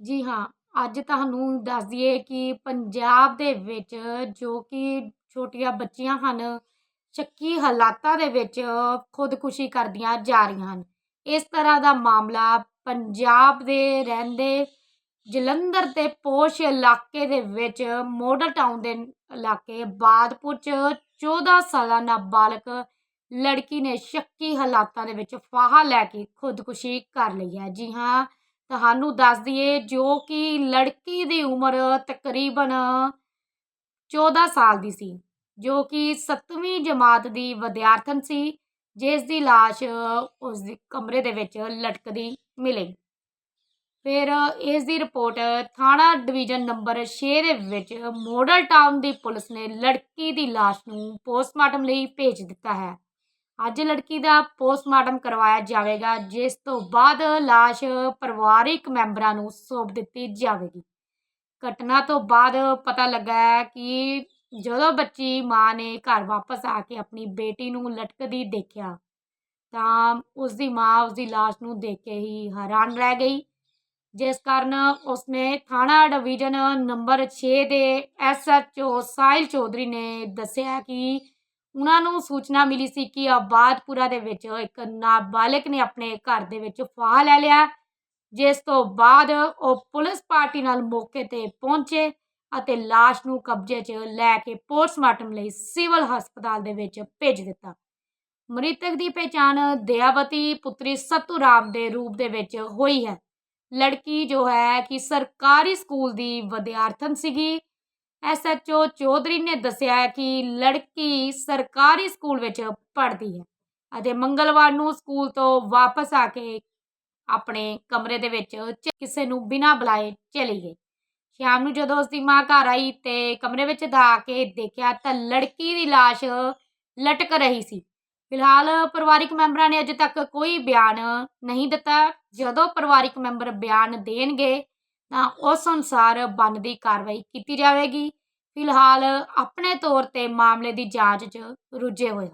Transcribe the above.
ਜੀ ਹਾਂ, ਅੱਜ ਤੁਹਾਨੂੰ ਦੱਸ ਦਈਏ ਕਿ ਪੰਜਾਬ ਦੇ ਵਿੱਚ ਜੋ ਕਿ ਛੋਟੀਆਂ ਬੱਚੀਆਂ ਹਨ, ਸ਼ੱਕੀ ਹਾਲਾਤਾਂ ਦੇ ਵਿੱਚ ਖੁਦਕੁਸ਼ੀ ਕਰਦੀਆਂ ਜਾ ਰਹੀਆਂ ਹਨ। ਇਸ ਤਰ੍ਹਾਂ ਦਾ ਮਾਮਲਾ ਪੰਜਾਬ ਦੇ ਰਹਿੰਦੇ ਜਲੰਧਰ ਦੇ ਪੋਸ਼ ਇਲਾਕੇ ਦੇ ਵਿੱਚ ਮੋਡਲ ਟਾਊਨ ਦੇ ਇਲਾਕੇ ਬਾਦਪੁਰ 'ਚ 14 ਸਾਲਾ ਨਾਬਾਲਗ ਲੜਕੀ ਨੇ ਸ਼ੱਕੀ ਹਾਲਾਤਾਂ ਦੇ ਵਿੱਚ ਫਾਹਾ ਲੈ ਕੇ ਖੁਦਕੁਸ਼ੀ ਕਰ ਲਈ ਹੈ। ਜੀ ਹਾਂ ਤੁਹਾਨੂੰ ਦੱਸ ਦਈਏ ਜੋ ਕਿ ਲੜਕੀ ਦੀ ਉਮਰ ਤਕਰੀਬਨ 14 ਸਾਲ ਦੀ ਸੀ, ਜੋ ਕਿ 7ਵੀਂ ਜਮਾਤ ਦੀ ਵਿਦਿਆਰਥਣ ਸੀ, ਜਿਸ ਦੀ ਲਾਸ਼ ਉਸ ਦੇ ਕਮਰੇ ਦੇ ਵਿੱਚ ਲਟਕਦੀ ਮਿਲੀ। ਫਿਰ ਇਸ ਦੀ ਰਿਪੋਰਟ ਥਾਣਾ ਡਿਵੀਜ਼ਨ ਨੰਬਰ 6 ਦੇ ਵਿੱਚ ਮੋਡਲ ਟਾਊਨ ਦੀ ਪੁਲਿਸ ਨੇ ਲੜਕੀ ਦੀ ਲਾਸ਼ ਨੂੰ ਪੋਸਟਮਾਰਟਮ ਲਈ ਭੇਜ ਦਿੱਤਾ ਹੈ। ਅੱਜ ਲੜਕੀ ਦਾ ਪੋਸਟਮਾਰਟਮ ਕਰਵਾਇਆ ਜਾਵੇਗਾ, ਜਿਸ ਤੋਂ ਬਾਅਦ ਲਾਸ਼ ਪਰਿਵਾਰਿਕ ਮੈਂਬਰਾਂ ਨੂੰ ਸੌਂਪ ਦਿੱਤੀ ਜਾਵੇਗੀ। ਘਟਨਾ ਤੋਂ ਬਾਅਦ ਪਤਾ ਲੱਗਾ ਹੈ ਕਿ ਜਦੋਂ ਬੱਚੀ ਮਾਂ ਨੇ ਘਰ ਵਾਪਸ ਆ ਕੇ ਆਪਣੀ ਬੇਟੀ ਨੂੰ ਲਟਕਦੀ ਦੇਖਿਆ, ਤਾਂ ਉਸ ਦੀ ਮਾਂ ਉਸ ਦੀ ਲਾਸ਼ ਨੂੰ ਦੇਖ ਕੇ ਹੀ ਹੈਰਾਨ ਰਹਿ ਗਈ, ਜਿਸ ਕਾਰਨ ਉਸਨੇ ਥਾਣਾ ਡਿਵੀਜ਼ਨ ਨੰਬਰ 6 ਦੇ ਐਸਐਚਓ ਸਾਹਿਲ ਚੌਧਰੀ ਨੇ ਦੱਸਿਆ ਕਿ ਉਹਨਾਂ ਨੂੰ ਸੂਚਨਾ ਮਿਲੀ ਸੀ ਕਿ ਆਬਾਦਪੁਰਾ ਦੇ ਵਿੱਚ ਇੱਕ ਨਾਬਾਲਗ ਨੇ ਆਪਣੇ ਘਰ ਦੇ ਵਿੱਚ ਫਾਹ ਲੈ ਲਿਆ। ਜਿਸ ਤੋਂ ਬਾਅਦ ਉਹ ਪੁਲਿਸ ਪਾਰਟੀ ਨਾਲ ਮੌਕੇ ਤੇ ਪਹੁੰਚੇ ਅਤੇ ਲਾਸ਼ ਨੂੰ ਕਬਜ਼ੇ 'ਚ ਲੈ ਕੇ ਪੋਸਟਮਾਰਟਮ ਲਈ ਸਿਵਲ ਹਸਪਤਾਲ ਦੇ ਵਿੱਚ ਭੇਜ ਦਿੱਤਾ। ਮ੍ਰਿਤਕ ਦੀ ਪਛਾਣ ਦਿਆਵਤੀ ਪੁੱਤਰੀ ਸਤੂ ਰਾਮ ਦੇ ਰੂਪ ਦੇ ਵਿੱਚ ਹੋਈ ਹੈ। ਲੜਕੀ ਜੋ ਹੈ ਕਿ ਸਰਕਾਰੀ ਸਕੂਲ ਦੀ ਵਿਦਿਆਰਥਣ ਸੀਗੀ। ਐਸਐਚਓ ਚੌਧਰੀ ਨੇ ਦੱਸਿਆ ਕਿ ਲੜਕੀ ਸਰਕਾਰੀ ਸਕੂਲ ਵਿੱਚ ਪੜ੍ਹਦੀ ਹੈ ਅਤੇ ਮੰਗਲਵਾਰ ਨੂੰ ਸਕੂਲ ਤੋਂ ਵਾਪਸ ਆ ਕੇ ਆਪਣੇ ਕਮਰੇ ਦੇ ਵਿੱਚ ਕਿਸੇ ਨੂੰ ਬਿਨਾਂ ਬੁਲਾਏ ਚਲੀ ਗਈ। ਸ਼ਾਮ ਨੂੰ ਜਦੋਂ ਉਸਦੀ ਮਾਂ ਘਰ ਆਈ ਤੇ ਕਮਰੇ ਵਿੱਚ ਦਾ ਕੇ ਦੇਖਿਆ ਤਾਂ ਲੜਕੀ ਦੀ ਲਾਸ਼ ਲਟਕ ਰਹੀ ਸੀ। ਫਿਲਹਾਲ ਪਰਿਵਾਰਿਕ ਮੈਂਬਰਾਂ ਨੇ ਅਜੇ ਤੱਕ ਕੋਈ ਬਿਆਨ ਨਹੀਂ ਦਿੱਤਾ। ਜਦੋਂ ਪਰਿਵਾਰਿਕ ਮੈਂਬਰ ਬਿਆਨ ਦੇਣਗੇ ਤਾਂ ਉਸ ਅਨੁਸਾਰ ਬਣਦੀ ਕਾਰਵਾਈ ਕੀਤੀ ਜਾਵੇਗੀ। ਫਿਲਹਾਲ ਆਪਣੇ ਤੌਰ ਤੇ ਮਾਮਲੇ ਦੀ ਜਾਂਚ 'ਚ ਰੁੱਝੇ ਹੋਏ ਹਨ